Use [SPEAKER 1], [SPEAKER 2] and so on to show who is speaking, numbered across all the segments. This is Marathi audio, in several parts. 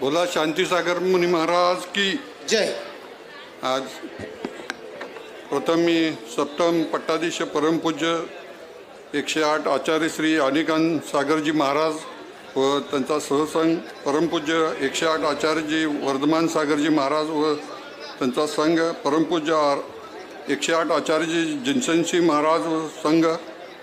[SPEAKER 1] बोला शांतीसागर मुनी महाराज की
[SPEAKER 2] जय.
[SPEAKER 1] आज प्रथम मी सप्तम पट्टाधीश परमपूज्य एकशे आठ आचार्य श्री अनिकांत सागरजी महाराज व त्यांचा सहसंघ परमपूज्य एकशे आठ आचार्यजी वर्धमान सागरजी महाराज व त्यांचा संघ परमपूज्य आर- एकशे आठ आचार्यजी जिनसनसिंह महाराज व संघ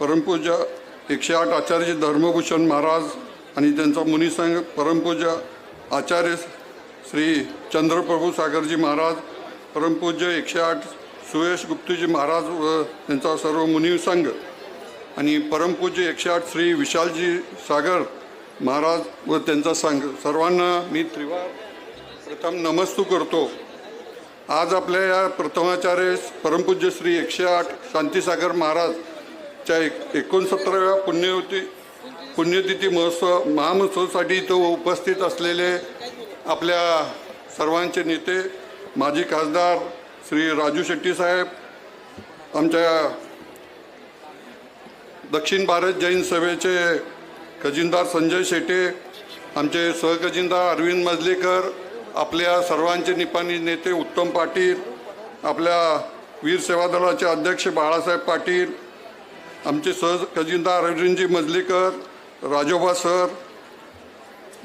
[SPEAKER 1] परमपूज्य एकशे आठ आचार्यजी धर्मभूषण महाराज आणि त्यांचा मुनिसंघ परमपूज्य आचार्य श्री चंद्रप्रभू सागरजी महाराज परमपूज्य एकशे आठ सुयश गुप्तजी महाराज व त्यांचा सर्व मुनी संघ आणि परमपूज्य एकशे आठ श्री विशालजी सागर महाराज व त्यांचा संघ. सर्वांना मी त्रिवार प्रथम नमस्तू करतो. आज आपल्या या प्रथमाचार्य परमपूज्य श्री एकशे आठ शांतीसागर महाराजच्या एक एकोणसत्तराव्या पुण्यवती पुण्यतिथी महोत्सव महामहोत्सवासाठी इथं उपस्थित असलेले आपल्या सर्वांचे नेते माजी खासदार श्री राजू शेट्टी साहेब आमच्या दक्षिण भारत जैन सभेचे खजिनदार संजय शेटे आमचे सहखजिनदार अरविंद मजलेकर आपल्या सर्वांचे निपाणी नेते उत्तम पाटील आपल्या वीर सेवा दलाचे अध्यक्ष बाळासाहेब पाटील आमचे सहखजिनदार अरविंदजी मजलेकर राजोबा सर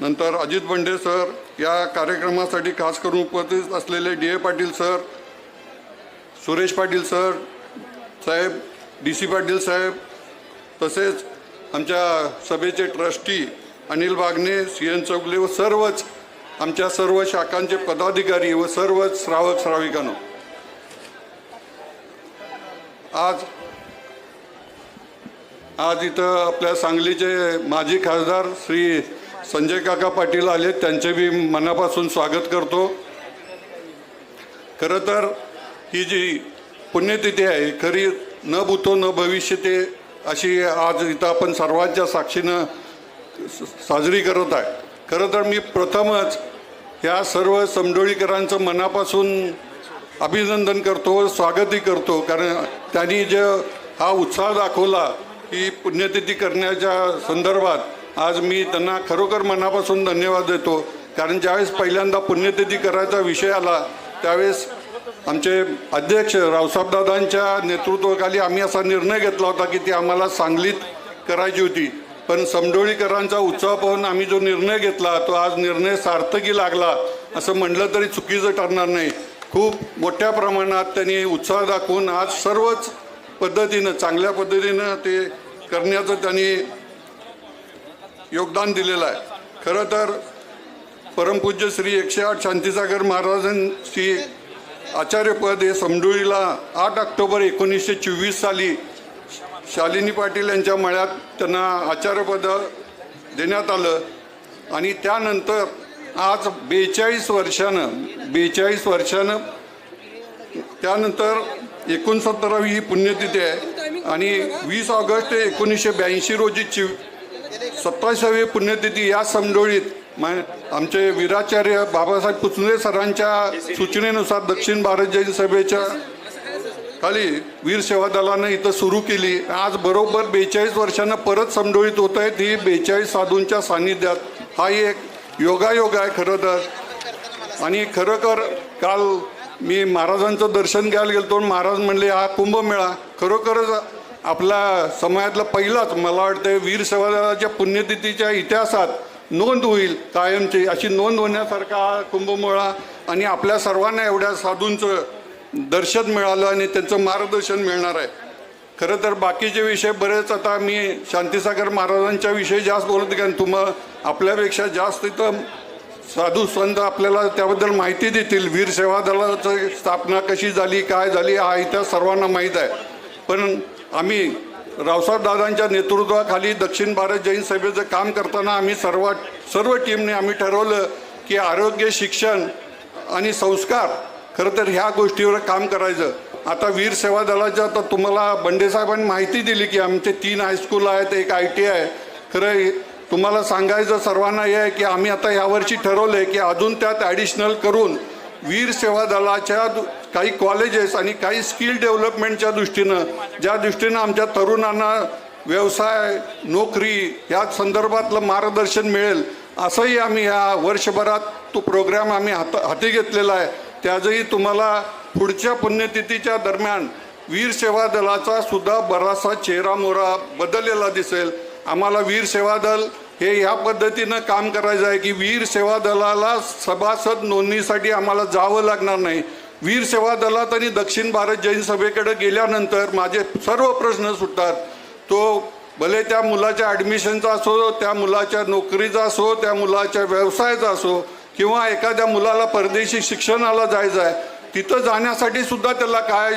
[SPEAKER 1] नंतर अजित बंडे सर या कार्यक्रमासाठी खास करून उपस्थित असलेले D A Patil sir Suresh Patil sir Saheb D C Patil साहेब तसेच आमच्या सभेचे trustee Anil Bagane C N Chougule व सर्वच आमच्या सर्व शाखांचे पदाधिकारी व सर्वच श्रावक श्राविकांनो. आज आज इथं आपल्या सांगलीचे माजी खासदार श्री संजय काका पाटील आले त्यांचे मी मनापासून स्वागत करतो. खरं तर ही जी पुण्यतिथी आहे खरी न भूतो न भविष्यते अशी आज इथं आपण सर्वांच्या साक्षीनं साजरी करत आहे. खरं तर मी प्रथमच या सर्व समडोळीकरांचं मनापासून अभिनंदन करतो स्वागतही करतो कारण त्यांनी जे हा उत्साह दाखवला की पुण्यतिथी करण्याच्या संदर्भात आज मी त्यांना खरोखर मनापासून धन्यवाद देतो. कारण ज्यावेळेस पहिल्यांदा पुण्यतिथी करायचा विषय आला त्यावेळेस आमचे अध्यक्ष रावसाहेबदादांच्या नेतृत्वाखाली आम्ही असा निर्णय घेतला होता की ती आम्हाला सांगलीत करायची होती. पण समडोळीकरांचा उत्साह पाहून आम्ही जो निर्णय घेतला तो आज निर्णय सार्थकी लागला असं म्हटलं तरी चुकीचं ठरणार नाही. खूप मोठ्या प्रमाणात त्यांनी उत्साह दाखवून आज सर्वच पद्धतीनं चांगल्या पद्धतीनं ते करण्याचं त्यांनी योगदान दिलेलं आहे. खरं तर परमपूज्य श्री एकशे आठ शांतीसागर महाराजांची आचार्यपद हे समडुळीला आठ ऑक्टोबर एकोणीसशे चोवीस साली शालिनी पाटील यांच्या मळ्यात त्यांना आचार्यपद देण्यात आलं. आणि त्यानंतर आज बेचाळीस वर्षानं बेचाळीस वर्षानं त्यानंतर एकोणसत्तरावी ही पुण्यतिथी आहे. आणि वीस ऑगस्ट एकोणीसशे ब्याऐंशी रोजी चिव सत्तावीसावी पुण्यतिथी या समजोळीत मा आमचे वीराचार्य बाबासाहेब पुचुंदे सरांच्या सूचनेनुसार दक्षिण भारत जैन सभेच्या खाली वीर सेवा दलानं इथं सुरू केली. आज बरोबर बेचाळीस वर्षांना परत समडोळीत होत आहेत. ही बेचाळीस साधूंच्या सान्निध्यात हा एक योगायोग आहे खरं तर. आणि खरोखर काल मी महाराजांचं दर्शन घ्यायला गेलो महाराज म्हणले हा कुंभमेळा. खरोखरच आपल्या समाजातला पहिलाच मला वाटतं वीर सेवादलाच्या पुण्यतिथीच्या इतिहासात नोंद होईल कायमची. अशी नोंद होण्यासारखा हा कुंभमेळा आणि आपल्या सर्वांना एवढ्या साधूंचं दर्शन मिळालं आणि त्यांचं मार्गदर्शन मिळणार आहे. खरं तर बाकीचे विषय बरेच आता मी शांतीसागर महाराजांच्या विषयी जास्त बोलत कारण तुम्हाला आपल्यापेक्षा जास्त इथं साधू संत आपल्याला त्याबद्दल माहिती देतील. वीर सेवा दलाची स्थापना कशी झाली काय झाली हा इतिहास सर्वांना माहीत आहे. पण आम्ही रावसाहेब दादांच्या नेतृत्वाखाली दक्षिण भारत जैन सभेचं काम करताना आम्ही सर्व सर्व टीमने आम्ही ठरवलं की आरोग्य शिक्षण आणि संस्कार खरं तर ह्या गोष्टीवर काम करायचं. आता वीर सेवा दलाच्या तर तुम्हाला बंडे साहेबांनी माहिती दिली की आमचे तीन हायस्कूल आहेत एक आय टी आहे खरं तुम्हाला सांगायचं सर्वांना हे आहे की आम्ही आता यावर्षी ठरवलं आहे की अजून त्यात ॲडिशनल करून वीर सेवा दलाच्या काही कॉलेजेस आणि काही स्किल डेव्हलपमेंटच्या दृष्टीनं ज्या दृष्टीनं आमच्या तरुणांना व्यवसाय नोकरी या संदर्भातलं मार्गदर्शन मिळेल असंही आम्ही ह्या वर्षभरात तो प्रोग्राम आम्ही हात हाती घेतलेला आहे. त्याचंही तुम्हाला पुढच्या पुण्यतिथीच्या दरम्यान वीर सेवा दलाचा सुद्धा बराचसा चेहरा मोहरा बदललेला दिसेल. आम्हाला वीर सेवा दल हे ह्या पद्धतीनं काम करायचं आहे की वीर सेवा दलाला सभासद नोंदणीसाठी आम्हाला जावं लागणार नाही. वीर सेवा दलात आणि दक्षिण भारत जैन सभेकडे गेल्यानंतर माझे सर्व प्रश्न सुटतात. तो भले त्या मुलाच्या ॲडमिशनचा असो त्या मुलाच्या नोकरीचा असो त्या मुलाच्या व्यवसायाचा असो किंवा एखाद्या मुलाला परदेशी शिक्षणाला जायचं आहे तिथं जाण्यासाठी सुद्धा त्याला काय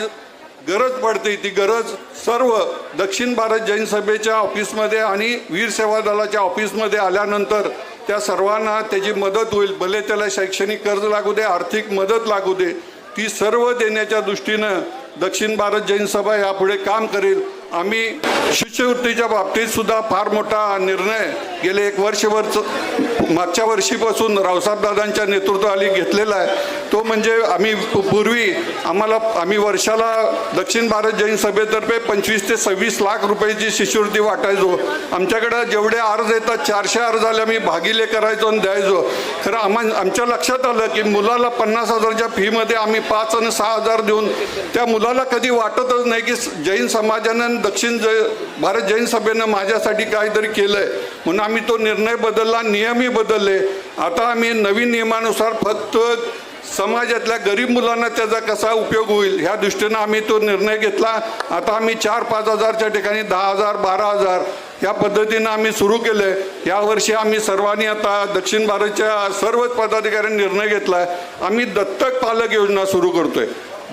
[SPEAKER 1] गरज पडते ती गरज सर्व दक्षिण भारत जैन सभेच्या ऑफिसमध्ये आणि वीर सेवा दलाच्या ऑफिसमध्ये आल्यानंतर त्या सर्वांना त्याची मदत होईल. भले त्याला शैक्षणिक कर्ज लागू दे आर्थिक मदत लागू दे ती सर्व देण्याच्या दृष्टीनं दक्षिण भारत जैन सभा यापुढे काम करेल. आम्ही शिष्यवृत्तीच्या बाबतीत सुद्धा फार मोठा निर्णय गेले एक वर्षभर मागच्या वर्षीपासून रावसाहेबदादांच्या नेतृत्वाखाली घेतलेला आहे. तो म्हणजे आम्ही पूर्वी आम्हाला आम्ही वर्षाला दक्षिण भारत जैन सभेतर्फे पंचवीस ते सव्वीस लाख रुपयाची शिष्यवृत्ती वाटायचो. आमच्याकडं जेवढे अर्ज येतात चारशे अर्ज आले आम्ही भागिले करायचो आणि द्यायचो. खरं आम्हा आमच्या लक्षात आलं की मुलाला पन्नास हजारच्या फीमध्ये आम्ही पाच आणि सहा हजार देऊन त्या मुलाला कधी वाटतच नाही की जैन समाजानं आणि दक्षिण जै भारत जैन सभेनं माझ्यासाठी काहीतरी केलं आहे म्हणून आम्ही तो निर्णय बदलला. नियमित बदलले. आता आम्ही नवीन नियमानुसार फक्त समाजातल्या गरीब मुलांना त्याचा कसा उपयोग होईल ह्या दृष्टीनं आम्ही तो निर्णय घेतला. आता आम्ही चार पाच हजारच्या ठिकाणी दहा हजार बारा हजार या पद्धतीनं आम्ही सुरू केलं आहे यावर्षी आम्ही सर्वांनी आता दक्षिण भारतच्या सर्वच पदाधिकाऱ्यांनी निर्णय घेतला आहे आम्ही दत्तक पालक योजना सुरू करतोय.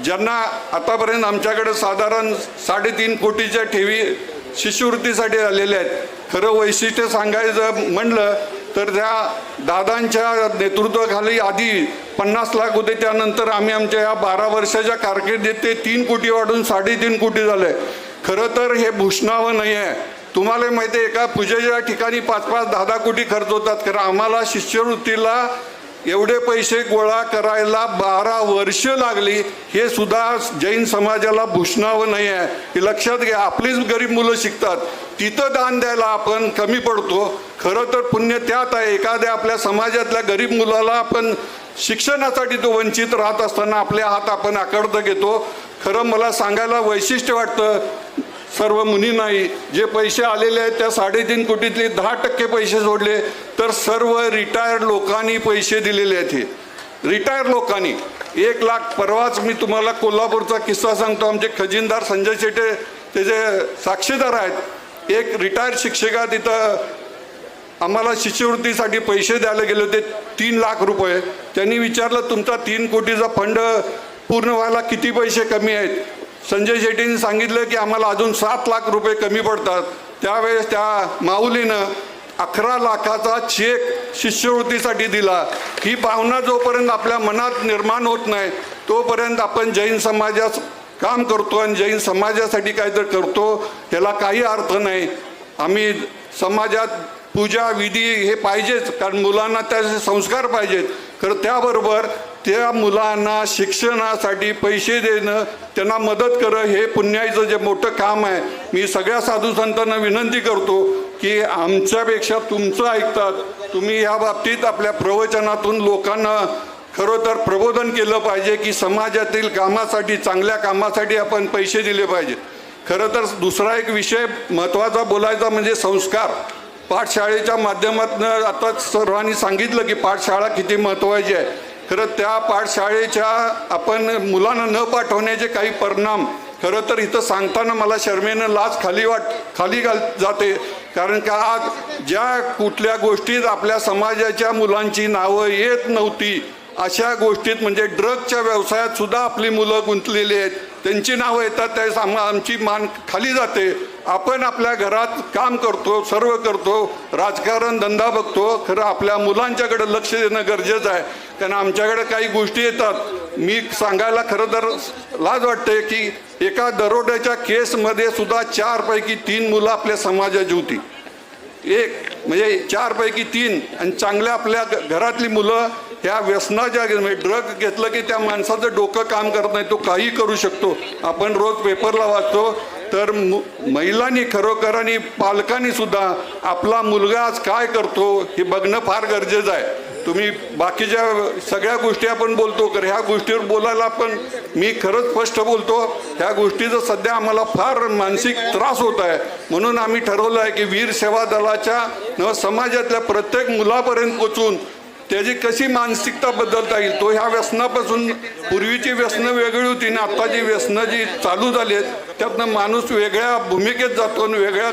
[SPEAKER 1] ज्यांना आतापर्यंत आमच्याकडे साधारण साडेतीन कोटीच्या ठेवी शिष्यवृत्तीसाठी आलेल्या आहेत. खरं वैशिष्ट्य सांगायचं म्हणलं तर त्या दादांच्या नेतृत्वाखाली आधी पन्नास लाख होते त्यानंतर आम्ही आमच्या या बारा वर्षाच्या कारकिर्दीत ते तीन कोटी वाढून साडेतीन कोटी झाले. खरं तर हे भूषणावं नाही आहे तुम्हाला माहिती आहे एका पूजेच्या ठिकाणी पाच पाच दहा दहा कोटी खर्च होतात. कारण आम्हाला शिष्यवृत्तीला एवढे पैसे गोळा करायला बारा वर्ष लागली हे सुद्धा जैन समाजाला भूषणावं नाही आहे हे लक्षात घ्या आपलीच गरीब मुलं शिकतात. तिथं दान द्यायला आपण कमी पडतो. खरं तर पुण्य त्यात आहे. एखाद्या आपल्या समाजातल्या गरीब मुलाला आपण शिक्षणासाठी तो वंचित राहत असताना आपले हात आपण आकडतं घेतो. खरं मला सांगायला वैशिष्ट्य वाटतं सर्व मुनी नाही. जे पैसे आलेले आहेत त्या साडेतीन कोटीतले दहा टक्के पैसे सोडले तर सर्व रिटायर्ड लोकांनी पैसे दिलेले आहेत हे. रिटायर्ड लोकांनी. एक लाख परवाच मी तुम्हाला कोल्हापूरचा किस्सा सांगतो. आमचे खजिनदार संजय शेटे त्याचे साक्षीदार आहेत एक रिटायर्ड शिक्षिका तिथं आम्हाला शिष्यवृत्तीसाठी पैसे द्यायला गेले होते तीन लाख रुपये. त्यांनी विचारलं तुमचा तीन कोटीचा फंड पूर्ण व्हायला किती पैसे कमी आहेत? संजय शेट्टींनी सांगितलं की आम्हाला अजून सात लाख रुपये कमी पडतात. त्यावेळेस त्या माऊलीनं अकरा लाखाचा चेक शिष्यवृत्तीसाठी दिला. ही भावना जोपर्यंत आपल्या मनात निर्माण होत नाही तोपर्यंत आपण जैन समाजास काम करतो आणि जैन समाजासाठी काहीतरी करतो याला काही अर्थ नाही. आम्ही समाजात पूजा विधी हे पाहिजेच कारण मुलांना त्याचे संस्कार पाहिजेत. खरं त्याबरोबर त्या मुलांना शिक्षणासाठी पैसे देणं त्यांना मदत करणं हे पुण्याईचं जे मोठं काम आहे. मी सगळ्या साधू संतांना विनंती करतो की आमच्यापेक्षा तुमचं ऐकतात. तुम्ही या बाबतीत आपल्या प्रवचनातून लोकांना खरं तर प्रबोधन केलं पाहिजे की समाजातील कामासाठी चांगल्या कामासाठी आपण पैसे दिले पाहिजेत. खरं तर दुसरा एक विषय महत्त्वाचा बोलायचा म्हणजे संस्कार. पाठशाळेच्या माध्यमातून आता सर्वांनी सांगितलं की पाठशाळा किती महत्त्वाची आहे. खरं त्या पाठशाळेच्या आपण मुलांना न पाठवण्याचे काही परिणाम खरं तर इथं सांगताना मला शर्मेनं लाच खाली वाट खाली घाल जाते. कारण का आज ज्या कुठल्या गोष्टीत आपल्या समाजाच्या मुलांची नावं येत नव्हती अशा गोष्टीत म्हणजे ड्रगच्या व्यवसायात सुद्धा आपली मुलं गुंतलेली आहेत. त्यांची नावं येतात त्यावेळेस आम आमची मान खाली जाते. आपण आपल्या घरात काम करतो सर्व करतो राजकारण धंदा बघतो खरं आपल्या मुलांच्याकडे लक्ष देणं गरजेचं आहे. कारण आमच्याकडे काही गोष्टी येतात. मी सांगायला खरं तर लाज वाटते की एका दरोड्याच्या केसमध्ये सुद्धा चारपैकी तीन मुलं आपल्या समाजाची होती. एक म्हणजे चारपैकी तीन. आणि चांगल्या आपल्या घरातली मुलं ह्या व्यसनाच्या म्हणजे ड्रग घेतलं की त्या माणसाचं डोकं काम करत नाही तो काही करू शकतो. आपण रोज पेपरला वाचतो तर मु महिलांनी खरोखर आणि पालकांनी सुद्धा आपला मुलगा आज काय करतो हे बघणं फार गरजेचं आहे. तुम्ही बाकीच्या सगळ्या गोष्टी आपण बोलतो तर ह्या गोष्टीवर बोलायला पण मी खरंच स्पष्ट बोलतो ह्या गोष्टीचा सध्या आम्हाला फार मानसिक त्रास होत आहे. म्हणून आम्ही ठरवलं आहे की वीर सेवा दलाच्या समाजातल्या प्रत्येक मुलापर्यंत पोचून त्याची कशी मानसिकता बदलता येईल? तो ह्या व्यसनापासून पूर्वीची व्यसनं वेगळी होती ना आता जी व्यसनं जी चालू झाली आहेत त्यातनं माणूस वेगळ्या भूमिकेत जातो आणि वेगळ्या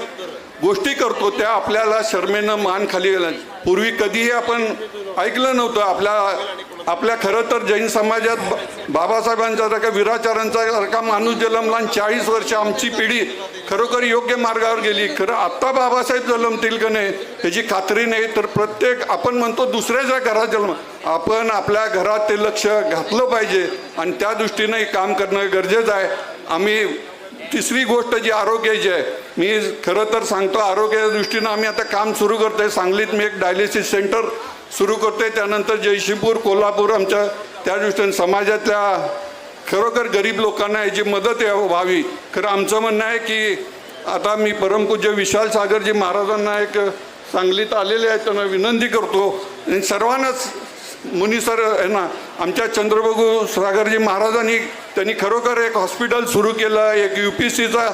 [SPEAKER 1] गोष्टी करतो त्या आपल्याला शर्मेनं मान खाली गेला. पूर्वी कधीही आपण ऐकलं नव्हतं आपल्या आपल्या खरं तर जैन समाजात बाबासाहेबांचा बाबासाहेबांचा का विराचारांचा सारखा माणूस जन्मला आणि चाळीस वर्ष आमची पिढी खरोखर योग्य मार्गावर गेली. खरं आत्ता बाबासाहेब जन्मतील का नाही ह्याची खात्री नाही. तर प्रत्येक आपण म्हणतो दुसऱ्याच्या घरात जन्म. आपण आपल्या घरात ते लक्ष घातलं पाहिजे आणि त्या दृष्टीनं हे काम करणं गरजेचं आहे. आम्ही तिसरी गोष्ट जी आरोग्याची आहे मी खरं तर सांगतो आरोग्याच्या दृष्टीनं आम्ही आता काम सुरू करतोय. सांगलीत मी एक डायलिसिस सेंटर सुरू करतोय. त्यानंतर जयशिंपूर कोल्हापूर आमच्या त्या दृष्टीने समाजातल्या खरोखर गरीब लोकांना याची मदत व्हावी. खरं आमचं म्हणणं आहे की आता मी परमपूज्य विशाल सागरजी महाराजांना एक सांगलीत आलेले आहेत. त्यांना विनंती करतो. आणि सर्वांनाच मुनी सर यांना आमच्या चंद्रबाबू सागरजी महाराजांनी त्यांनी खरोखर एक हॉस्पिटल सुरू केलं एक यू पी सीचा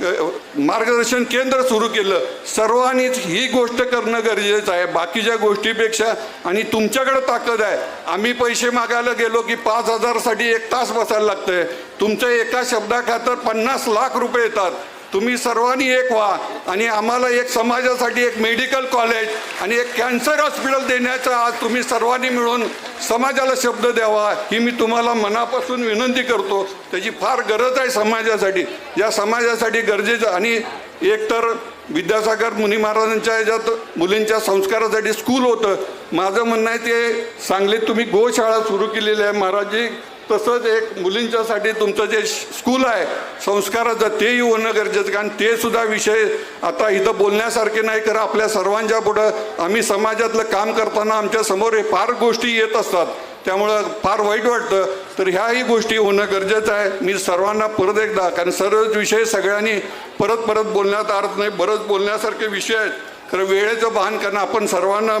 [SPEAKER 1] मार्गदर्शन केंद्र सुरू केलं. सर्वांनीच ही गोष्ट करणं गरजेचं आहे. बाकीच्या गोष्टीपेक्षा आणि तुमच्याकडे ताकद आहे. आम्ही पैसे मागायला गेलो की पाच हजारसाठी एक तास बसायला लागतंय. तुमच्या एका शब्दाखातर पन्नास लाख रुपये येतात. तुम्ही सर्वांनी एक व्हा आणि आम्हाला एक समाजासाठी एक मेडिकल कॉलेज आणि एक कॅन्सर हॉस्पिटल देण्याचा आज तुम्ही सर्वांनी मिळून समाजाला शब्द द्यावा ही मी तुम्हाला मनापासून विनंती करतो. त्याची फार गरज आहे समाजासाठी. या समाजासाठी गरजेचं आणि एकतर विद्यासागर मुनी महाराजांच्या ह्याच्यात मुलींच्या संस्कारासाठी स्कूल होतं. माझं म्हणणं आहे ते सांगलीत तुम्ही गोशाळा सुरू केलेली आहे महाराजजी तसंच एक मुलींच्यासाठी तुमचं जे स्कूल आहे संस्काराचं तेही होणं गरजेचं कारण ते सुद्धा विषय आता इथं बोलण्यासारखे नाही कारण आपल्या सर्वांच्या पुढं आम्ही समाजातलं काम करताना आमच्यासमोर हे फार गोष्टी येत असतात. त्यामुळं फार वाईट वाटतं. तर ह्याही गोष्टी होणं गरजेचं आहे. मी सर्वांना परत एकदा कारण सर्वच विषय सगळ्यांनी परत परत बोलण्यात अर्थ नाही. बरंच बोलण्यासारखे विषय आहेत. तर वेळेचं भान करणं आपण सर्वांना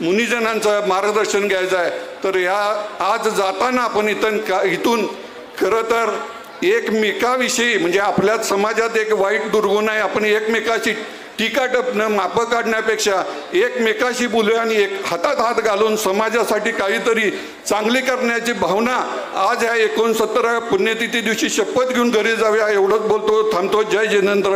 [SPEAKER 1] मुनिजनांचं मार्गदर्शन घ्यायचं आहे. तर ह्या आज जाताना आपण इथून का इथून खरं तर एकमेकाविषयी म्हणजे आपल्या समाजात एक वाईट दुर्गुण आहे आपण एकमेकाशी टीका टपणं मापं काढण्यापेक्षा एकमेकाशी बोलूया आणि एक हातात हात घालून समाजासाठी काहीतरी चांगली करण्याची भावना आज ह्या एकोणसत्तराव्या पुण्यतिथी दिवशी शपथ घेऊन घरी जाऊया. एवढंच बोलतो थांबतो. जय जिनेंद्र.